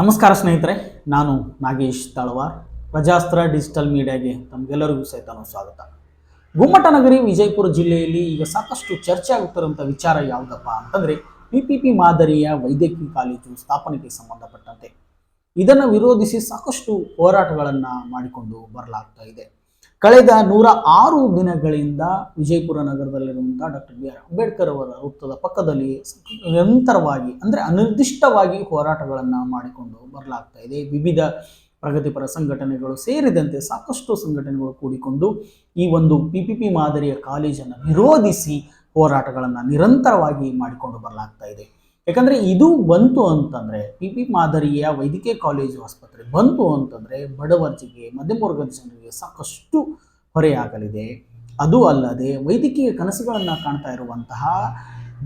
ನಮಸ್ಕಾರ ಸ್ನೇಹಿತರೆ, ನಾನು ನಾಗೇಶ್ ತಳವಾರ್, ಪ್ರಜಾಸ್ತ್ರ ಡಿಜಿಟಲ್ ಮೀಡಿಯಾಗೆ ತಮಗೆಲ್ಲರಿಗೂ ಸಹಿತ ಸ್ವಾಗತ. ಗುಮ್ಮಟನಗರಿ ವಿಜಯಪುರ ಜಿಲ್ಲೆಯಲ್ಲಿ ಈಗ ಸಾಕಷ್ಟು ಚರ್ಚೆ ಆಗುತ್ತಿರುವಂಥ ವಿಚಾರ ಯಾವುದಪ್ಪ ಅಂತಂದರೆ ಪಿ ಪಿ ಪಿ ಮಾದರಿಯ ವೈದ್ಯಕೀಯ ಕಾಲೇಜು ಸ್ಥಾಪನೆಗೆ ಸಂಬಂಧಪಟ್ಟಂತೆ. ಇದನ್ನು ವಿರೋಧಿಸಿ ಸಾಕಷ್ಟು ಹೋರಾಟಗಳನ್ನು ಮಾಡಿಕೊಂಡು ಬರಲಾಗ್ತಾ ಇದೆ. ಕಳೆದ ನೂರ ಆರು ದಿನಗಳಿಂದ ವಿಜಯಪುರ ನಗರದಲ್ಲಿರುವಂಥ ಡಾಕ್ಟರ್ ಬಿ ಆರ್ ಅಂಬೇಡ್ಕರ್ ಅವರ ವೃತ್ತದ ಪಕ್ಕದಲ್ಲಿ ನಿರಂತರವಾಗಿ, ಅಂದರೆ ಅನಿರ್ದಿಷ್ಟವಾಗಿ ಹೋರಾಟಗಳನ್ನು ಮಾಡಿಕೊಂಡು ಬರಲಾಗ್ತಾ ಇದೆ. ವಿವಿಧ ಪ್ರಗತಿಪರ ಸಂಘಟನೆಗಳು ಸೇರಿದಂತೆ ಸಾಕಷ್ಟು ಸಂಘಟನೆಗಳು ಕೂಡಿಕೊಂಡು ಈ ಒಂದು ಪಿ ಪಿ ಪಿ ಮಾದರಿಯ ಕಾಲೇಜನ್ನು ವಿರೋಧಿಸಿ ಹೋರಾಟಗಳನ್ನು ನಿರಂತರವಾಗಿ ಮಾಡಿಕೊಂಡು ಬರಲಾಗ್ತಾ ಇದೆ. ಯಾಕಂದರೆ ಇದು ಬಂತು ಅಂತಂದರೆ ಪಿ ಪಿ ಮಾದರಿಯ ವೈದ್ಯಕೀಯ ಕಾಲೇಜು ಆಸ್ಪತ್ರೆ ಬಂತು ಅಂತಂದರೆ ಬಡವರ್ಜಿಗೆ, ಮಧ್ಯಮ ವರ್ಗದ ಜನರಿಗೆ ಸಾಕಷ್ಟು ಹೊರೆಯಾಗಲಿದೆ ಅದು ಅಲ್ಲದೆ ವೈದ್ಯಕೀಯ ಕನಸುಗಳನ್ನು ಕಾಣ್ತಾ ಇರುವಂತಹ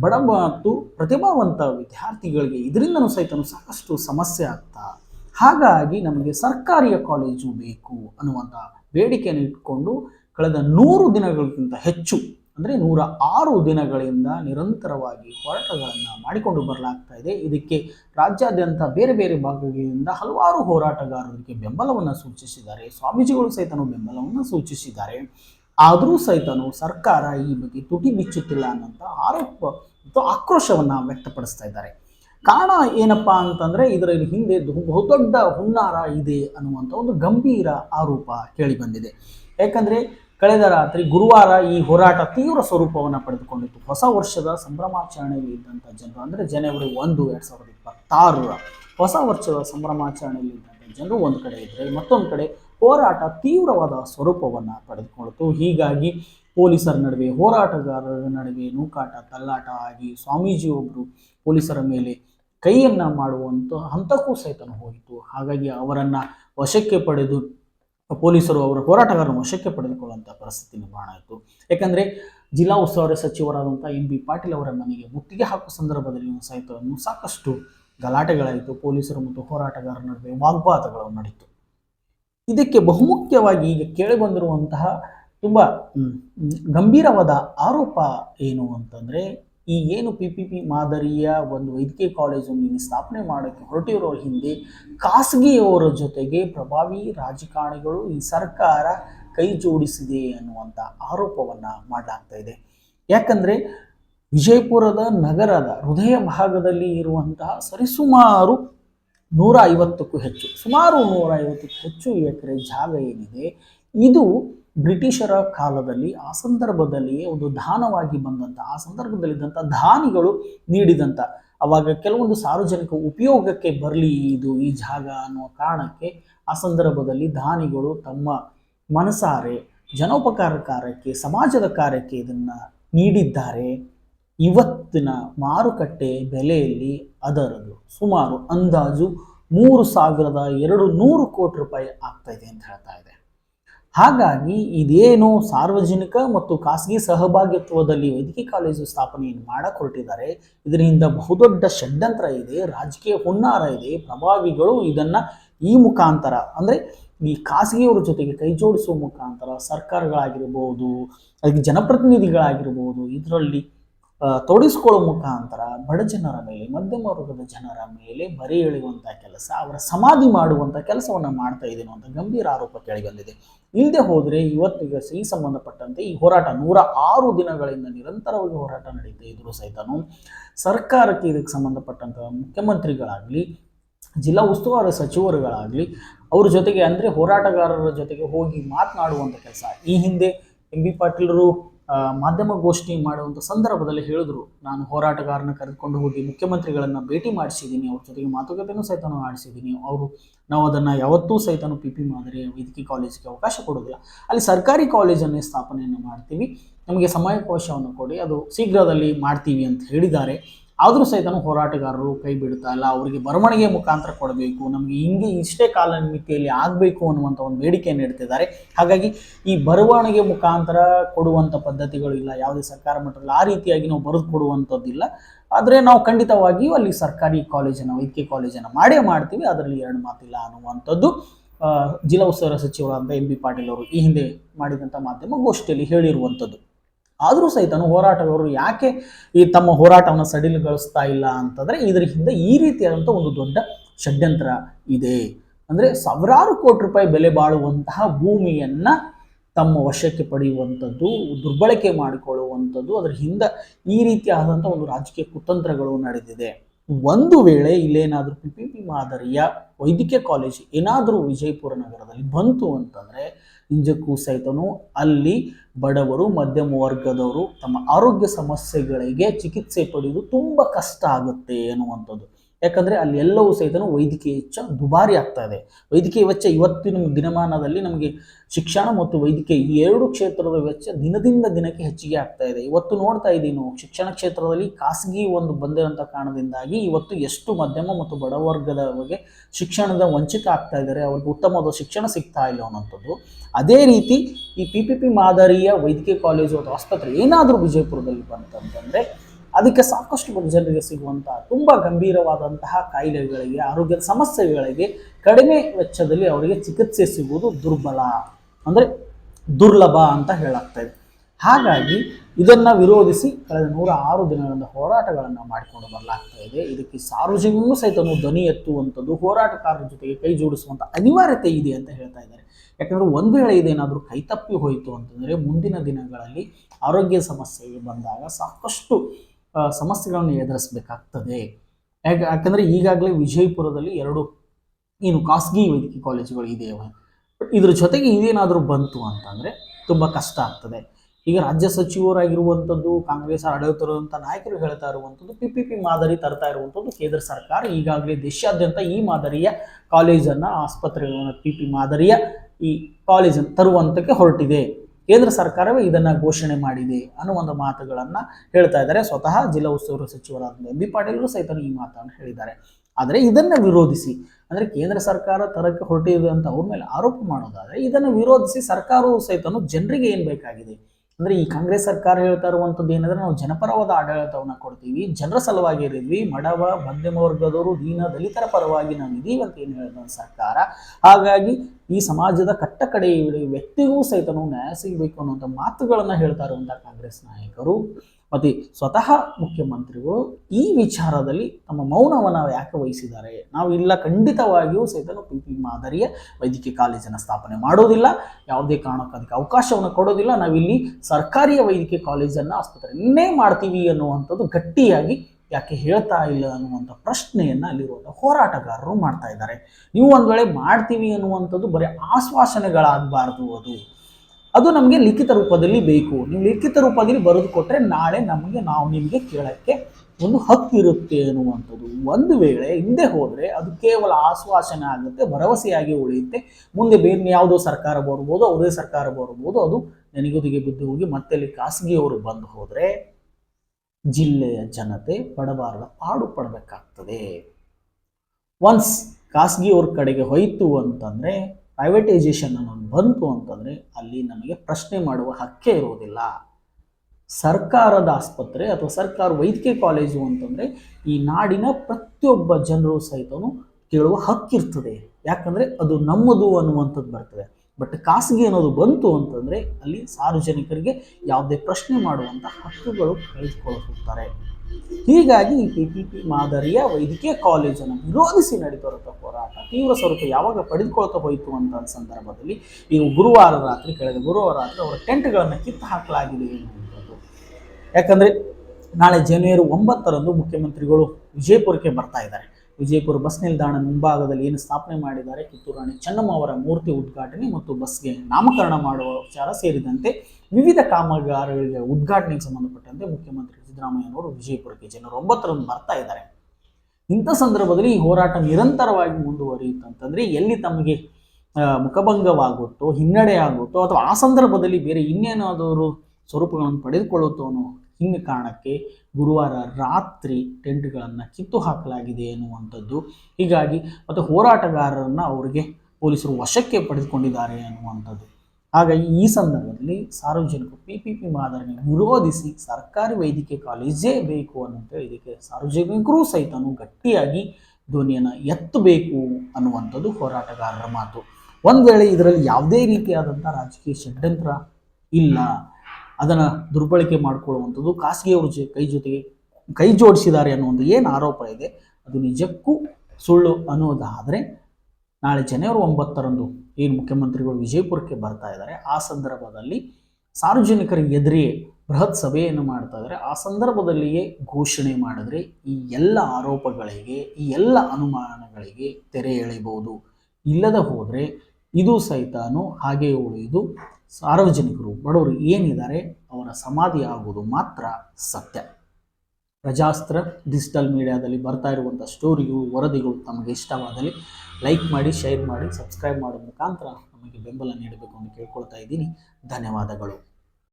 ಬಡ ಮತ್ತು ಪ್ರತಿಭಾವಂತ ವಿದ್ಯಾರ್ಥಿಗಳಿಗೆ ಇದರಿಂದನೂ ಸಹಿತ ಸಾಕಷ್ಟು ಸಮಸ್ಯೆ ಆಗ್ತಾ, ಹಾಗಾಗಿ ನಮಗೆ ಸರ್ಕಾರಿಯ ಕಾಲೇಜು ಬೇಕು ಅನ್ನುವಂಥ ಬೇಡಿಕೆಯನ್ನು ಇಟ್ಕೊಂಡು ಕಳೆದ ನೂರು ದಿನಗಳಿಗಿಂತ ಹೆಚ್ಚು ಅಂದರೆ ನೂರ ಆರು ದಿನಗಳಿಂದ ನಿರಂತರವಾಗಿ ಹೋರಾಟಗಳನ್ನು ಮಾಡಿಕೊಂಡು ಬರಲಾಗ್ತಾ ಇದೆ. ಇದಕ್ಕೆ ರಾಜ್ಯಾದ್ಯಂತ ಬೇರೆ ಬೇರೆ ಭಾಗಗಳಿಂದ ಹಲವಾರು ಹೋರಾಟಗಾರರಿಗೆ ಬೆಂಬಲವನ್ನು ಸೂಚಿಸಿದ್ದಾರೆ. ಸ್ವಾಮೀಜಿಗಳು ಸಹಿತನು ಬೆಂಬಲವನ್ನು ಸೂಚಿಸಿದ್ದಾರೆ. ಆದರೂ ಸಹಿತನು ಸರ್ಕಾರ ಈ ಬಗ್ಗೆ ತುಟಿ ಬಿಚ್ಚುತ್ತಿಲ್ಲ ಅನ್ನೋಂಥ ಆರೋಪ ಮತ್ತು ಆಕ್ರೋಶವನ್ನು ವ್ಯಕ್ತಪಡಿಸ್ತಾ ಇದ್ದಾರೆ. ಕಾರಣ ಏನಪ್ಪ ಅಂತಂದರೆ ಇದರ ಹಿಂದೆ ಬಹುದೊಡ್ಡ ಹುನ್ನಾರ ಇದೆ ಅನ್ನುವಂಥ ಒಂದು ಗಂಭೀರ ಆರೋಪ ಕೇಳಿ ಬಂದಿದೆ. ಯಾಕಂದರೆ ಕಳೆದ ರಾತ್ರಿ ಗುರುವಾರ ಈ ಹೋರಾಟ ತೀವ್ರ ಸ್ವರೂಪವನ್ನು ಪಡೆದುಕೊಂಡಿತ್ತು. ಹೊಸ ವರ್ಷದ ಸಂಭ್ರಮಾಚರಣೆಯಲ್ಲಿ ಇದ್ದಂಥ ಜನರು, ಅಂದರೆ ಜನವರಿ ಒಂದು, ಎರಡು ಸಾವಿರದ ಇಪ್ಪತ್ತಾರರ ಹೊಸ ವರ್ಷದ ಸಂಭ್ರಮಾಚರಣೆಯಲ್ಲಿ ಇದ್ದಂಥ ಜನರು ಒಂದು ಕಡೆ ಇದ್ದರೆ ಮತ್ತೊಂದು ಕಡೆ ಹೋರಾಟ ತೀವ್ರವಾದ ಸ್ವರೂಪವನ್ನು ಪಡೆದುಕೊಂಡಿತು ಹೀಗಾಗಿ ಪೊಲೀಸರ ನಡುವೆ, ಹೋರಾಟಗಾರರ ನಡುವೆ ನೂಕಾಟ ತಲ್ಲಾಟ ಆಗಿ ಸ್ವಾಮೀಜಿ ಒಬ್ಬರು ಪೊಲೀಸರ ಮೇಲೆ ಕೈಯನ್ನು ಮಾಡುವಂಥ ಹಂತಕ್ಕೂ ಸಹಿತ ಹೋಯಿತು ಹಾಗಾಗಿ ಅವರನ್ನು ವಶಕ್ಕೆ ಪಡೆದು ಪೊಲೀಸರು ಅವರ ಹೋರಾಟಗಾರರನ್ನು ವಶಕ್ಕೆ ಪಡೆದುಕೊಳ್ಳುವಂಥ ಪರಿಸ್ಥಿತಿ ನಿರ್ಮಾಣ ಆಯಿತು. ಯಾಕಂದರೆ ಜಿಲ್ಲಾ ಉಸ್ತುವಾರಿ ಸಚಿವರಾದಂಥ ಎಂ ಬಿ ಪಾಟೀಲ್ ಅವರ ಮನೆಗೆ ಮುತ್ತಿಗೆ ಹಾಕುವ ಸಂದರ್ಭದಲ್ಲಿ ಸಹಿತ ಸಾಕಷ್ಟು ಗಲಾಟೆಗಳಾಯಿತು. ಪೊಲೀಸರು ಮತ್ತು ಹೋರಾಟಗಾರರ ನಡುವೆ ವಾಗ್ವಾದಗಳು ನಡೀತು ಇದಕ್ಕೆ ಬಹುಮುಖ್ಯವಾಗಿ ಈಗ ಕೇಳಿಬಂದಿರುವಂತಹ ತುಂಬ ಗಂಭೀರವಾದ ಆರೋಪ ಏನು ಅಂತಂದರೆ ಈ ಏನು ಪಿ ಪಿ ಪಿ ಮಾದರಿಯ ಒಂದು ವೈದ್ಯಕೀಯ ಕಾಲೇಜನ್ನು ಇಲ್ಲಿ ಸ್ಥಾಪನೆ ಮಾಡೋಕ್ಕೆ ಹೊರಟಿರೋ ಹಿಂದೆ ಖಾಸಗಿಯವರ ಜೊತೆಗೆ ಪ್ರಭಾವಿ ರಾಜಕಾರಣಿಗಳು ಈ ಸರ್ಕಾರ ಕೈ ಜೋಡಿಸಿದೆ ಅನ್ನುವಂಥ ಆರೋಪವನ್ನು ಮಾಡಲಾಗ್ತಾ ಇದೆ. ಯಾಕಂದರೆ ವಿಜಯಪುರದ ನಗರದ ಹೃದಯ ಭಾಗದಲ್ಲಿ ಇರುವಂತಹ ಸರಿಸುಮಾರು ನೂರ ಐವತ್ತಕ್ಕೂ ಹೆಚ್ಚು, ಸುಮಾರು ನೂರ ಐವತ್ತಕ್ಕೂ ಹೆಚ್ಚು ಎಕರೆ ಜಾಗ ಏನಿದೆ, ಇದು ಬ್ರಿಟಿಷರ ಕಾಲದಲ್ಲಿ ಆ ಸಂದರ್ಭದಲ್ಲಿಯೇ ಒಂದು ದಾನವಾಗಿ ಬಂದಂಥ ಆ ಸಂದರ್ಭದಲ್ಲಿದ್ದಂಥ ದಾನಿಗಳು ನೀಡಿದಂಥ ಅವಾಗ ಕೆಲವೊಂದು ಸಾರ್ವಜನಿಕ ಉಪಯೋಗಕ್ಕೆ ಬರಲಿ ಇದು ಈ ಜಾಗ ಅನ್ನುವ ಕಾರಣಕ್ಕೆ ಆ ಸಂದರ್ಭದಲ್ಲಿ ದಾನಿಗಳು ತಮ್ಮ ಮನಸಾರೆ ಜನೋಪಕಾರ ಕಾರ್ಯಕ್ಕೆ, ಸಮಾಜದ ಕಾರ್ಯಕ್ಕೆ ಇದನ್ನು ನೀಡಿದ್ದಾರೆ. ಇವತ್ತಿನ ಮಾರುಕಟ್ಟೆ ಬೆಲೆಯಲ್ಲಿ ಅದರದು ಸುಮಾರು ಅಂದಾಜು ಮೂರು ಸಾವಿರದ ಎರಡು ನೂರು ಕೋಟಿ ರೂಪಾಯಿ ಆಗ್ತಾ ಇದೆ ಅಂತ ಹೇಳ್ತಾ ಇದೆ. ಹಾಗಾಗಿ ಇದೇನು ಸಾರ್ವಜನಿಕ ಮತ್ತು ಖಾಸಗಿ ಸಹಭಾಗಿತ್ವದಲ್ಲಿ ವೈದ್ಯಕೀಯ ಕಾಲೇಜು ಸ್ಥಾಪನೆಯನ್ನು ಮಾಡಕ್ಕೆ ಹೊರಟಿದ್ದಾರೆ ಇದರಿಂದ ಬಹುದೊಡ್ಡ ಷಡ್ಯಂತ್ರ ಇದೆ, ರಾಜಕೀಯ ಹುನ್ನಾರ ಇದೆ, ಪ್ರಭಾವಿಗಳು ಇದನ್ನು ಈ ಮುಖಾಂತರ ಅಂದರೆ ಈ ಖಾಸಗಿಯವರ ಜೊತೆಗೆ ಕೈ ಜೋಡಿಸುವ ಮುಖಾಂತರ ಸರ್ಕಾರಗಳಾಗಿರ್ಬೋದು, ಅದಕ್ಕೆ ಜನಪ್ರತಿನಿಧಿಗಳಾಗಿರ್ಬೋದು, ಇದರಲ್ಲಿ ಆ, ತೊಡಗಿಸ್ಕೊಳ್ಳೋ ಮುಖಾಂತರ ಬಡ ಜನರ ಮೇಲೆ ಮಧ್ಯಮ ವರ್ಗದ ಜನರ ಮೇಲೆ ಬರೆ ಎಳೆಯುವಂಥ ಕೆಲಸ ಅವರ ಸಮಾಧಿ ಮಾಡುವಂಥ ಕೆಲಸವನ್ನು ಮಾಡ್ತಾ ಇದೆ ಅಂತ ಗಂಭೀರ ಆರೋಪ ಕೇಳಿಬಂದಿದೆ. ಇಲ್ಲದೆ ಹೋದರೆ ಇವತ್ತಿಗೆ ಈ ಸಂಬಂಧಪಟ್ಟಂತೆ ಈ ಹೋರಾಟ ನೂರ ಆರು ದಿನಗಳಿಂದ ನಿರಂತರವಾಗಿ ಹೋರಾಟ ನಡೀತಾ ಇದ್ರು ಸಹಿತನು ಸರ್ಕಾರಕ್ಕೆ ಇದಕ್ಕೆ ಸಂಬಂಧಪಟ್ಟಂಥ ಮುಖ್ಯಮಂತ್ರಿಗಳಾಗಲಿ ಜಿಲ್ಲಾ ಉಸ್ತುವಾರಿ ಸಚಿವರುಗಳಾಗಲಿ ಅವ್ರ ಜೊತೆಗೆ ಅಂದರೆ ಹೋರಾಟಗಾರರ ಜೊತೆಗೆ ಹೋಗಿ ಮಾತನಾಡುವಂಥ ಕೆಲಸ ಈ ಹಿಂದೆ ಎಂ ಬಿ ಪಾಟೀಲರು ಆ, ಮಾಧ್ಯಮ ಗೋಷ್ಠಿ ಮಾಡುವಂಥ ಸಂದರ್ಭದಲ್ಲಿ ಹೇಳಿದ್ರು. ನಾನು ಹೋರಾಟಗಾರನ ಕರೆದುಕೊಂಡು ಹೋಗಿ ಮುಖ್ಯಮಂತ್ರಿಗಳನ್ನು ಭೇಟಿ ಮಾಡಿಸಿದ್ದೀನಿ ಅವ್ರ ಜೊತೆಗೆ ಮಾತುಕತೆಯೂ ಸಹಿತ ಆಡಿಸಿದ್ದೀನಿ. ಅವರು ನಾವು ಅದನ್ನು ಯಾವತ್ತೂ ಸಹಿತ ಪಿ ಪಿ ಮಾದರಿ ವೈದ್ಯಕೀಯ ಕಾಲೇಜಿಗೆ ಅವಕಾಶ ಕೊಡೋದಿಲ್ಲ ಅಲ್ಲಿ ಸರ್ಕಾರಿ ಕಾಲೇಜನ್ನೇ ಸ್ಥಾಪನೆಯನ್ನು ಮಾಡ್ತೀವಿ. ನಮಗೆ ಸಮಯಾವಕಾಶವನ್ನು ಕೊಡಿ ಅದು ಶೀಘ್ರದಲ್ಲಿ ಮಾಡ್ತೀವಿ ಅಂತ ಹೇಳಿದ್ದಾರೆ. ಆದರೂ ಸಹಿತ ಹೋರಾಟಗಾರರು ಕೈ ಬಿಡ್ತಾ ಇಲ್ಲ, ಅವರಿಗೆ ಬರವಣಿಗೆ ಮುಖಾಂತರ ಕೊಡಬೇಕು, ನಮಗೆ ಹಿಂಗೆ ಇಷ್ಟೇ ಕಾಲಮಿತಿಯಲ್ಲಿ ಆಗಬೇಕು ಅನ್ನುವಂಥ ಒಂದು ಬೇಡಿಕೆಯನ್ನು ಇಡ್ತಿದ್ದಾರೆ ಹಾಗಾಗಿ ಈ ಬರವಣಿಗೆ ಮುಖಾಂತರ ಕೊಡುವಂಥ ಪದ್ಧತಿಗಳು ಇಲ್ಲ, ಯಾವುದೇ ಸರ್ಕಾರ ಮಟ್ಟದಲ್ಲಿ ಆ ರೀತಿಯಾಗಿ ನಾವು ಬರೆದು ಕೊಡುವಂಥದ್ದಿಲ್ಲ ಆದರೆ ನಾವು ಖಂಡಿತವಾಗಿಯೂ ಅಲ್ಲಿ ಸರ್ಕಾರಿ ಕಾಲೇಜನ್ನು, ವೈದ್ಯಕೀಯ ಕಾಲೇಜನ್ನು ಮಾಡೇ ಮಾಡ್ತೀವಿ, ಅದರಲ್ಲಿ ಎರಡು ಮಾತಿಲ್ಲ ಅನ್ನುವಂಥದ್ದು ಜಿಲ್ಲಾ ಉಸ್ತುವಾರಿ ಸಚಿವರಾದ ಎಂ ಬಿ ಪಾಟೀಲ್ ಅವರು ಈ ಹಿಂದೆ ಮಾಡಿದಂಥ ಮಾಧ್ಯಮ ಗೋಷ್ಠಿಯಲ್ಲಿ ಹೇಳಿರುವಂಥದ್ದು. ಆದರೂ ಸಹಿತ ಹೋರಾಟಗಾರರು ಯಾಕೆ ಈ ತಮ್ಮ ಹೋರಾಟವನ್ನು ಸಡಿಲಗೊಳಿಸ್ತಾ ಇಲ್ಲ ಅಂತಂದರೆ ಇದರ ಹಿಂದೆ ಈ ರೀತಿಯಾದಂಥ ಒಂದು ದೊಡ್ಡ ಷಡ್ಯಂತ್ರ ಇದೆ. ಅಂದರೆ ಸಾವಿರಾರು ಕೋಟಿ ರೂಪಾಯಿ ಬೆಲೆ ಬಾಳುವಂತಹ ಭೂಮಿಯನ್ನು ತಮ್ಮ ವಶಕ್ಕೆ ಪಡೆಯುವಂಥದ್ದು, ದುರ್ಬಳಕೆ ಮಾಡಿಕೊಳ್ಳುವಂಥದ್ದು, ಅದರ ಹಿಂದೆ ಈ ರೀತಿಯಾದಂಥ ಒಂದು ರಾಜಕೀಯ ಕುತಂತ್ರಗಳು ನಡೆದಿದೆ. ಒಂದು ವೇಳೆ ಇಲ್ಲೇನಾದರೂ ಪಿ ಪಿ ಪಿ ಮಾದರಿಯ ವೈದ್ಯಕೀಯ ಕಾಲೇಜ್ ಏನಾದರೂ ವಿಜಯಪುರ ನಗರದಲ್ಲಿ ಬಂತು ಅಂತಂದರೆ ನಿಜಕ್ಕೂ ಸಹಿತನು ಅಲ್ಲಿ ಬಡವರು, ಮಧ್ಯಮ ವರ್ಗದವರು ತಮ್ಮ ಆರೋಗ್ಯ ಸಮಸ್ಯೆಗಳಿಗೆ ಚಿಕಿತ್ಸೆ ಪಡೆಯುವುದು ತುಂಬ ಕಷ್ಟ ಆಗುತ್ತೆ ಅನ್ನುವಂಥದ್ದು ಯಾಕಂದರೆ ಅಲ್ಲಿ ಎಲ್ಲವೂ ಸಹಿತ ವೈದ್ಯಕೀಯ ವೆಚ್ಚ ದುಬಾರಿ ಆಗ್ತಾ ಇದೆ. ವೈದ್ಯಕೀಯ ವೆಚ್ಚ ಇವತ್ತಿನ ದಿನಮಾನದಲ್ಲಿ ನಮಗೆ ಶಿಕ್ಷಣ ಮತ್ತು ವೈದ್ಯಕೀಯ ಈ ಎರಡು ಕ್ಷೇತ್ರದ ವೆಚ್ಚ ದಿನದಿಂದ ದಿನಕ್ಕೆ ಹೆಚ್ಚಿಗೆ ಆಗ್ತಾ ಇದೆ. ಇವತ್ತು ನೋಡ್ತಾ ಇದ್ದೀನಿ, ಶಿಕ್ಷಣ ಕ್ಷೇತ್ರದಲ್ಲಿ ಖಾಸಗಿ ಒಂದು ಬಂದಿರೋಂಥ ಕಾರಣದಿಂದಾಗಿ ಇವತ್ತು ಎಷ್ಟು ಮಧ್ಯಮ ಮತ್ತು ಬಡವರ್ಗದವರಿಗೆ ಶಿಕ್ಷಣದ ವಂಚಿತ ಆಗ್ತಾ ಇದ್ದಾರೆ, ಅವ್ರಿಗೆ ಉತ್ತಮವಾದ ಶಿಕ್ಷಣ ಸಿಗ್ತಾ ಇಲ್ಲ ಅನ್ನೋಂಥದ್ದು. ಅದೇ ರೀತಿ ಈ ಪಿ ಪಿ ಪಿ ಮಾದರಿಯ ವೈದ್ಯಕೀಯ ಕಾಲೇಜು ಅಥವಾ ಆಸ್ಪತ್ರೆ ಏನಾದರೂ ವಿಜಯಪುರದಲ್ಲಿ ಬಂತಂತಂದರೆ ಅದಕ್ಕೆ ಸಾಕಷ್ಟು ಜನರಿಗೆ ಸಿಗುವಂತಹ ತುಂಬ ಗಂಭೀರವಾದಂತಹ ಕಾಯಿಲೆಗಳಿಗೆ, ಆರೋಗ್ಯದ ಸಮಸ್ಯೆಗಳಿಗೆ ಕಡಿಮೆ ವೆಚ್ಚದಲ್ಲಿ ಅವರಿಗೆ ಚಿಕಿತ್ಸೆ ಸಿಗುವುದು ದುರ್ಬಲ ಅಂದರೆ ದುರ್ಲಭ ಅಂತ ಹೇಳಾಗ್ತಾ ಇದೆ. ಹಾಗಾಗಿ ಇದನ್ನು ವಿರೋಧಿಸಿ ಕಳೆದ ನೂರ ಆರು ದಿನಗಳಿಂದ ಹೋರಾಟಗಳನ್ನು ಮಾಡಿಕೊಂಡು ಬರಲಾಗ್ತಾ ಇದೆ. ಇದಕ್ಕೆ ಸಾರ್ವಜನಿಕರು ಸಹಿತ ಧ್ವನಿ ಎತ್ತುವಂಥದ್ದು, ಹೋರಾಟಗಾರರ ಜೊತೆಗೆ ಕೈ ಜೋಡಿಸುವಂಥ ಅನಿವಾರ್ಯತೆ ಇದೆ ಅಂತ ಹೇಳ್ತಾ ಇದ್ದಾರೆ. ಯಾಕಂದರೆ ಒಂದು ವೇಳೆ ಇದೇನಾದರೂ ಕೈತಪ್ಪಿ ಹೋಯಿತು ಅಂತಂದರೆ ಮುಂದಿನ ದಿನಗಳಲ್ಲಿ ಆರೋಗ್ಯ ಸಮಸ್ಯೆಗೆ ಬಂದಾಗ ಸಾಕಷ್ಟು ಸಮಸ್ಯೆಗಳನ್ನು ಎದುರಿಸಬೇಕಾಗ್ತದೆ. ಯಾಕೆ, ಯಾಕಂದರೆ ಈಗಾಗಲೇ ವಿಜಯಪುರದಲ್ಲಿ ಎರಡು, ಏನು ಖಾಸಗಿ ವೈದ್ಯಕೀಯ ಕಾಲೇಜುಗಳು ಇದೆಯವ. ಬಟ್ ಇದ್ರ ಜೊತೆಗೆ ಇದೇನಾದರೂ ಬಂತು ಅಂತಂದರೆ ತುಂಬ ಕಷ್ಟ ಆಗ್ತದೆ. ಈಗ ರಾಜ್ಯ ಸಚಿವರಾಗಿರುವಂಥದ್ದು, ಕಾಂಗ್ರೆಸ್ ಆಡಳಿತರುವಂಥ ನಾಯಕರು ಹೇಳ್ತಾ ಇರುವಂಥದ್ದು ಪಿ ಪಿ ಪಿ ಮಾದರಿ ತರ್ತಾ ಇರುವಂಥದ್ದು ಕೇಂದ್ರ ಸರ್ಕಾರ. ಈಗಾಗಲೇ ದೇಶಾದ್ಯಂತ ಈ ಮಾದರಿಯ ಕಾಲೇಜನ್ನು, ಆಸ್ಪತ್ರೆಗಳನ್ನು ಪಿ ಪಿ ಮಾದರಿಯ ಈ ಕಾಲೇಜನ್ನು ತರುವಂತಕ್ಕೆ ಹೊರಟಿದೆ. ಕೇಂದ್ರ ಸರ್ಕಾರವೇ ಇದನ್ನು ಘೋಷಣೆ ಮಾಡಿದೆ ಅನ್ನೋ ಒಂದು ಮಾತುಗಳನ್ನು ಹೇಳ್ತಾ ಇದ್ದಾರೆ. ಸ್ವತಃ ಜಿಲ್ಲಾ ಉಸ್ತುವಾರಿ ಸಚಿವರಾದ ಎಂ ಬಿ ಪಾಟೀಲರು ಸಹಿತ ಈ ಮಾತನ್ನು ಹೇಳಿದ್ದಾರೆ. ಆದರೆ ಇದನ್ನು ವಿರೋಧಿಸಿ, ಅಂದರೆ ಕೇಂದ್ರ ಸರ್ಕಾರ ತರಕ್ಕೆ ಹೊರಟಿದೆ ಅಂತ ಅವ್ರ ಮೇಲೆ ಆರೋಪ ಮಾಡೋದಾದರೆ ಇದನ್ನು ವಿರೋಧಿಸಿ ಸರ್ಕಾರವು ಸಹಿತನು ಜನರಿಗೆ ಏನು ಬೇಕಾಗಿದೆ? ಅಂದರೆ ಈ ಕಾಂಗ್ರೆಸ್ ಸರ್ಕಾರ ಹೇಳ್ತಾ ಇರುವಂಥದ್ದು ಏನಂದ್ರೆ ನಾವು ಜನಪರವಾದ ಆಡಳಿತವನ್ನು ಕೊಡ್ತೀವಿ, ಜನರ ಸಲುವಾಗಿ ಇರಿದ್ವಿ, ಮಡವ ಮಧ್ಯಮ ವರ್ಗದವರು ದೀನ, ದಲಿತರ ಪರವಾಗಿ ನಾವು ಇದೀವಿ ಅಂತ ಏನು ಹೇಳಿದ ಸರ್ಕಾರ. ಹಾಗಾಗಿ ಈ ಸಮಾಜದ ಕಟ್ಟ ಕಡೆ ವ್ಯಕ್ತಿಗೂ ಸಹಿತ ನ್ಯಾಯ ಸಿಗಬೇಕು ಅನ್ನುವಂಥ ಮಾತುಗಳನ್ನು ಹೇಳ್ತಾ ಇರುವಂಥ ಕಾಂಗ್ರೆಸ್ ನಾಯಕರು, ಮತ್ತು ಸ್ವತಃ ಮುಖ್ಯಮಂತ್ರಿಗಳು ಈ ವಿಚಾರದಲ್ಲಿ ತಮ್ಮ ಮೌನವನ್ನು ಯಾಕೆ ವಹಿಸಿದ್ದಾರೆ? ನಾವು ಇಲ್ಲ, ಖಂಡಿತವಾಗಿಯೂ ಸಹಿತ ಪಿ ಪಿ ಮಾದರಿಯ ವೈದ್ಯಕೀಯ ಕಾಲೇಜನ್ನು ಸ್ಥಾಪನೆ ಮಾಡೋದಿಲ್ಲ, ಯಾವುದೇ ಕಾರಣಕ್ಕೂ ಅದಕ್ಕೆ ಅವಕಾಶವನ್ನು ಕೊಡೋದಿಲ್ಲ, ನಾವಿಲ್ಲಿ ಸರ್ಕಾರಿಯ ವೈದ್ಯಕೀಯ ಕಾಲೇಜನ್ನು ಆಸ್ಪತ್ರೆಯನ್ನೇ ಮಾಡ್ತೀವಿ ಅನ್ನುವಂಥದ್ದು ಗಟ್ಟಿಯಾಗಿ ಯಾಕೆ ಹೇಳ್ತಾ ಇಲ್ಲ ಅನ್ನುವಂಥ ಪ್ರಶ್ನೆಯನ್ನು ಅಲ್ಲಿರುವಂಥ ಹೋರಾಟಗಾರರು ಮಾಡ್ತಾ ಇದ್ದಾರೆ. ನೀವು ಒಂದು ವೇಳೆ ಮಾಡ್ತೀವಿ ಅನ್ನುವಂಥದ್ದು ಬರೀ ಆಶ್ವಾಸನೆಗಳಾಗಬಾರ್ದು ಅದು. ಅದು ನಮಗೆ ಲಿಖಿತ ರೂಪದಲ್ಲಿ ಬೇಕು. ನೀವು ಲಿಖಿತ ರೂಪದಲ್ಲಿ ಬರೆದು ಕೊಟ್ಟರೆ ನಾಳೆ ನಮಗೆ ನಾವು ನಿಮಗೆ ಕೇಳೋಕ್ಕೆ ಒಂದು ಹಕ್ಕಿರುತ್ತೆ ಅನ್ನುವಂಥದ್ದು. ಒಂದು ವೇಳೆ ಹಿಂದೆ ಹೋದರೆ ಅದು ಕೇವಲ ಆಶ್ವಾಸನೆ ಆಗುತ್ತೆ, ಭರವಸೆಯಾಗಿ ಉಳಿಯುತ್ತೆ. ಮುಂದೆ ಬೇರೆ ಯಾವುದೋ ಸರ್ಕಾರ ಬರ್ಬೋದು ಅವರೇ ಸರ್ಕಾರ ಬರ್ಬೋದು ಅದು ನೆನೆಗುದಿಗೆ ಬಿದ್ದು ಹೋಗಿ ಮತ್ತೆ ಅಲ್ಲಿ ಖಾಸಗಿಯವರು ಬಂದು ಹೋದರೆ ಜಿಲ್ಲೆಯ ಜನತೆ ಪಡಬಾರದ ಪಾಡು ಪಡಬೇಕಾಗ್ತದೆ. ಒನ್ಸ್ ಖಾಸಗಿಯವ್ರ ಕಡೆಗೆ ಹೋಯಿತು ಅಂತಂದರೆ ಪ್ರೈವೇಟೈಸೇಷನ್ ಅನ್ನೋದು ಬಂತು ಅಂತಂದರೆ, ಅಲ್ಲಿ ನಮಗೆ ಪ್ರಶ್ನೆ ಮಾಡುವ ಹಕ್ಕೇ ಇರುವುದಿಲ್ಲ. ಸರ್ಕಾರದ ಆಸ್ಪತ್ರೆ ಅಥವಾ ಸರ್ಕಾರ ವೈದ್ಯಕೀಯ ಕಾಲೇಜು ಅಂತಂದರೆ, ಈ ನಾಡಿನ ಪ್ರತಿಯೊಬ್ಬ ಜನರು ಸಹಿತನು ಕೇಳುವ ಹಕ್ಕಿರ್ತದೆ. ಯಾಕಂದರೆ ಅದು ನಮ್ಮದು ಅನ್ನುವಂಥದ್ದು ಬರ್ತದೆ. ಬಟ್ ಖಾಸಗಿ ಅನ್ನೋದು ಬಂತು ಅಂತಂದರೆ ಅಲ್ಲಿ ಸಾರ್ವಜನಿಕರಿಗೆ ಯಾವುದೇ ಪ್ರಶ್ನೆ ಮಾಡುವಂಥ ಹಕ್ಕುಗಳು ಕಳೆದುಕೊಳ್ಳುತ್ತಾರೆ. ಹೀಗಾಗಿ ಈ ಪಿ ಪಿ ಪಿ ಮಾದರಿಯ ವೈದ್ಯಕೀಯ ಕಾಲೇಜನ್ನು ವಿರೋಧಿಸಿ ನಡೀತಿರುವಂಥ ಹೋರಾಟ ತೀವ್ರ ಸ್ವರೂಪ ಯಾವಾಗ ಪಡೆದುಕೊಳ್ತಾ ಹೋಯಿತು ಅಂತ ಸಂದರ್ಭದಲ್ಲಿ ಈ ಗುರುವಾರ ರಾತ್ರಿ, ಕಳೆದ ಗುರುವಾರ ರಾತ್ರಿ ಅವರ ಟೆಂಟ್ಗಳನ್ನು ಕಿತ್ತು ಹಾಕಲಾಗಿದೆ ಎನ್ನುವಂಥದ್ದು ಯಾಕಂದರೆ ನಾಳೆ ಜನವರಿ ಒಂಬತ್ತರಂದು ಮುಖ್ಯಮಂತ್ರಿಗಳು ವಿಜಯಪುರಕ್ಕೆ ಬರ್ತಾ ಇದ್ದಾರೆ. ವಿಜಯಪುರ ಬಸ್ ನಿಲ್ದಾಣ ಮುಂಭಾಗದಲ್ಲಿ ಏನು ಸ್ಥಾಪನೆ ಮಾಡಿದ್ದಾರೆ ಕಿತ್ತೂರು ರಾಣಿ ಚೆನ್ನಮ್ಮ ಅವರ ಮೂರ್ತಿ ಉದ್ಘಾಟನೆ ಮತ್ತು ಬಸ್ಗೆ ನಾಮಕರಣ ಮಾಡುವ ವಿಚಾರ ಸೇರಿದಂತೆ ವಿವಿಧ ಕಾಮಗಾರಿಗಳಿಗೆ ಉದ್ಘಾಟನೆಗೆ ಸಂಬಂಧಪಟ್ಟಂತೆ ಮುಖ್ಯಮಂತ್ರಿ ಸಿದ್ದರಾಮಯ್ಯನವರು ವಿಜಯಪುರಕ್ಕೆ ಜನರು ಒಂಬತ್ತರಂದು ಬರ್ತಾ ಇದ್ದಾರೆ. ಇಂಥ ಸಂದರ್ಭದಲ್ಲಿ ಈ ಹೋರಾಟ ನಿರಂತರವಾಗಿ ಮುಂದುವರಿಯುತ್ತಂತಂದ್ರೆ ಎಲ್ಲಿ ತಮಗೆ ಮುಖಭಂಗವಾಗುತ್ತೋ, ಹಿನ್ನಡೆ ಆಗುತ್ತೋ ಅಥವಾ ಆ ಸಂದರ್ಭದಲ್ಲಿ ಬೇರೆ ಇನ್ನೇನಾದರೂ ಸ್ವರೂಪಗಳನ್ನು ಪಡೆದುಕೊಳ್ಳುತ್ತೋ ಅನ್ನೋ ಹಿಂಗೆ ಕಾರಣಕ್ಕೆ ಗುರುವಾರ ರಾತ್ರಿ ಟೆಂಟ್ಗಳನ್ನು ಕಿತ್ತು ಹಾಕಲಾಗಿದೆ ಎನ್ನುವಂಥದ್ದು. ಹೀಗಾಗಿ ಮತ್ತು ಹೋರಾಟಗಾರರನ್ನು ಅವರಿಗೆ ಪೊಲೀಸರು ವಶಕ್ಕೆ ಪಡೆದುಕೊಂಡಿದ್ದಾರೆ ಅನ್ನುವಂಥದ್ದು ಹಾಗಾಗಿ ಈ ಸಂದರ್ಭದಲ್ಲಿ ಸಾರ್ವಜನಿಕರು ಪಿ ಪಿ ಪಿ ಮಾದರಿಯನ್ನು ವಿರೋಧಿಸಿ ಸರ್ಕಾರಿ ವೈದ್ಯಕೀಯ ಕಾಲೇಜೇ ಬೇಕು ಅನ್ನುವಂಥ ಇದಕ್ಕೆ ಸಾರ್ವಜನಿಕರು ಸಹಿತನು ಗಟ್ಟಿಯಾಗಿ ಧ್ವನಿಯನ್ನು ಎತ್ತಬೇಕು ಅನ್ನುವಂಥದ್ದು ಹೋರಾಟಗಾರರ ಮಾತು. ಒಂದು ವೇಳೆ ಇದರಲ್ಲಿ ಯಾವುದೇ ರೀತಿಯಾದಂಥ ರಾಜಕೀಯ ಷಡ್ಯಂತ್ರ ಇಲ್ಲ ಅದನ್ನು ದುರ್ಬಳಕೆ ಮಾಡಿಕೊಳ್ಳುವಂಥದ್ದು ಖಾಸಗಿಯವ್ರ ಜೊ, ಕೈ ಜೊತೆಗೆ ಕೈ ಜೋಡಿಸಿದ್ದಾರೆ ಅನ್ನೋ ಒಂದು ಏನು ಆರೋಪ ಇದೆ, ಅದು ನಿಜಕ್ಕೂ ಸುಳ್ಳು ಅನ್ನೋದಾದರೆ ನಾಳೆ ಜನವರಿ ಒಂಬತ್ತರಂದು ಏನು ಮುಖ್ಯಮಂತ್ರಿಗಳು ವಿಜಯಪುರಕ್ಕೆ ಬರ್ತಾ ಇದ್ದಾರೆ, ಆ ಸಂದರ್ಭದಲ್ಲಿ ಸಾರ್ವಜನಿಕರ ಎದುರೇ ಬೃಹತ್ ಸಭೆಯನ್ನು ಮಾಡ್ತಾ ಇದ್ದಾರೆ. ಆ ಸಂದರ್ಭದಲ್ಲಿಯೇ ಘೋಷಣೆ ಮಾಡಿದ್ರೆ ಈ ಎಲ್ಲ ಆರೋಪಗಳಿಗೆ, ಈ ಎಲ್ಲ ಅನುಮಾನಗಳಿಗೆ ತೆರೆ ಎಳೆಯಬಹುದು. ಇಲ್ಲದ ಹೋದರೆ ಇದು ಸಹಿತನೂ ಹಾಗೆ ಉಳಿದು ಸಾರ್ವಜನಿಕರು, ಬಡವರು ಏನಿದ್ದಾರೆ ಅವರ ಸಮಾಧಿ ಆಗುವುದು ಮಾತ್ರ ಸತ್ಯ. ಪ್ರಜಾಸ್ತ್ರ, ಡಿಜಿಟಲ್ ಮೀಡಿಯಾದಲ್ಲಿ ಬರ್ತಾ ಇರುವಂಥ ಸ್ಟೋರಿಯು, ವರದಿಗಳು ತಮಗೆ ಇಷ್ಟವಾದಲ್ಲಿ ಲೈಕ್ ಮಾಡಿ, ಶೇರ್ ಮಾಡಿ, ಸಬ್ಸ್ಕ್ರೈಬ್ ಮಾಡೋ ಮುಖಾಂತರ ನಮಗೆ ಬೆಂಬಲ ನೀಡಬೇಕು ಅಂತ ಕೇಳ್ಕೊಳ್ತಾ ಇದ್ದೀನಿ. ಧನ್ಯವಾದಗಳು.